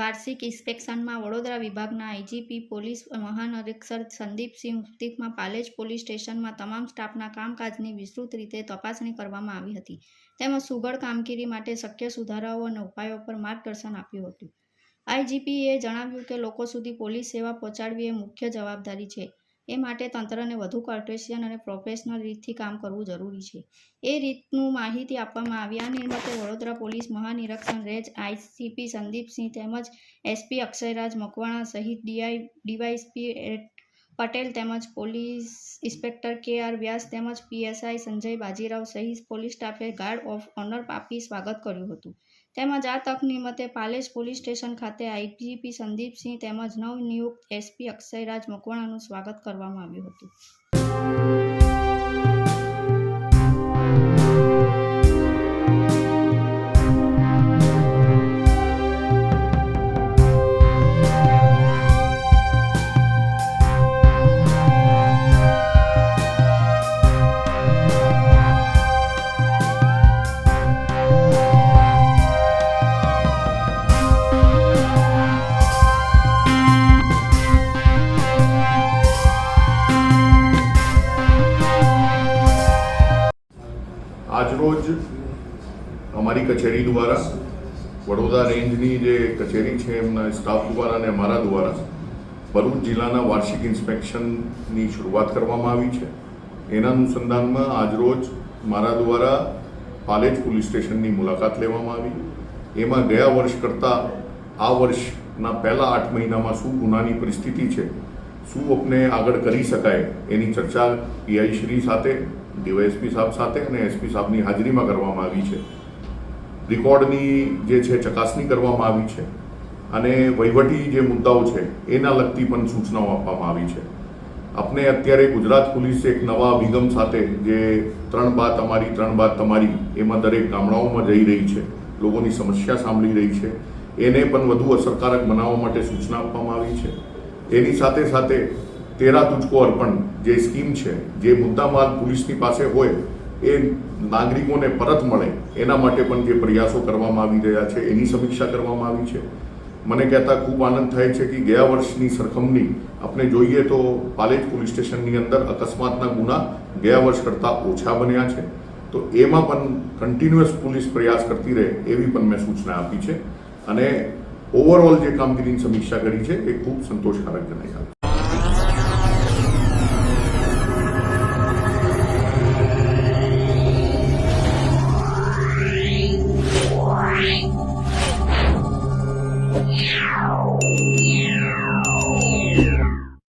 વાર્ષિક ઇન્સ્પેક્શનમાં વડોદરા વિભાગના આઈજીપી, પોલીસ મહાનિરીક્ષક સંદીપસિંહ મુક્તિકમાં પાલેજ પોલીસ સ્ટેશનમાં તમામ સ્ટાફના કામકાજની વિસ્તૃત રીતે તપાસણી કરવામાં આવી હતી. તેમજ સુઘડ કામગીરી માટે શક્ય સુધારાઓ અને ઉપાયો પર માર્ગદર્શન આપ્યું હતું. આઈજીપીએ જણાવ્યું કે લોકો સુધી પોલીસ સેવા પહોંચાડવી એ મુખ્ય જવાબદારી છે. એ માટે તંત્રને વધુ કર્ટેશિયન અને પ્રોફેશનલ રીતથી કામ કરવું જરૂરી છે. એ રીતનું માહિતી આપવામાં આવી. આ નિમિત્તે વડોદરા પોલીસ મહાનિરીક્ષણ રેજ આઈસીપી સંદીપસિંહ તેમજ એસપી અક્ષયરાજ મકવાણા સહિત ડીઆઈ ડીવાયસપી પટેલ તેમજ police inspector K R Vyas તેમજ પીએસઆઈ સંજય બાજીરાવ સહિત પોલીસ સ્ટાફે ગાર્ડ ઓફ ઓનર આપી સ્વાગત કર્યું હતું. તેમજ આ તક નિમિત્તે પાલેજ પોલીસ સ્ટેશન ખાતે આઈજીપી સંદીપસિંહ તેમજ નવનિયુક્ત એસપી અક્ષયરાજ મકવાણાનું સ્વાગત કરવામાં આવ્યું હતું. આજરોજ અમારી કચેરી દ્વારા, વડોદરા રેન્જની જે કચેરી છે, એમના સ્ટાફ દ્વારા અને અમારા દ્વારા ભરૂચ જિલ્લાના વાર્ષિક ઇન્સ્પેક્શનની શરૂઆત કરવામાં આવી છે. એના અનુસંધાનમાં આજરોજ મારા દ્વારા પાલેજ પોલીસ સ્ટેશનની મુલાકાત લેવામાં આવી. એમાં ગયા વર્ષ કરતાં આ વર્ષના પહેલા આઠ મહિનામાં શું ગુનાની પરિસ્થિતિ છે શું આપને આગળ કરી શકાય એની ચર્ચા પીઆઈ શ્રી સાથે, ડીવાયએસપી સાહેબ સાથે અને એસપી સાહેબની હાજરીમાં કરવામાં આવી છે. રેકોર્ડની જે છે, ચકાસણી કરવામાં આવી છે અને વહીવટી જે મુદ્દાઓ છે, એના લગતી પણ સૂચનાઓ આપવામાં આવી છે. આપણે અત્યારે ગુજરાત પોલીસ એક નવા અભિગમ સાથે જે ત્રણ બાદ અમારી ત્રણ બાદ તમારી, એમાં દરેક ગામડાઓમાં જઈ રહી છે, લોકોની સમસ્યા સાંભળી રહી છે. એને પણ વધુ અસરકારક બનાવવા માટે સૂચના આપવામાં આવી છે. એની સાથે સાથે તેરા તુચકો અર્પણ જે સ્કીમ છે, જે મુદ્દામાલ પોલીસની પાસે હોય, એ નાગરિકોને પરત મળે. એના માટે પણ જે પ્રયાસો કરવામાં આવી રહ્યા છે, એની સમીક્ષા કરવામાં આવી છે. મને કહેતા ખૂબ આનંદ થાય છે કે ગયા વર્ષની સરખામણી આપણે જોઈએ તો પાલેજ પોલીસ સ્ટેશનની અંદર અકસ્માતના ગુના ગયા વર્ષ કરતાં ઓછા બન્યા છે. તો એમાં પણ કન્ટિન્યુઅસ પોલીસ પ્રયાસ કરતી રહે એવી પણ મેં સૂચના આપી છે. અને ઓવરઓલ જે કામગીરીની સમીક્ષા કરી છે એ ખૂબ સંતોષકારક જણાઈ આવી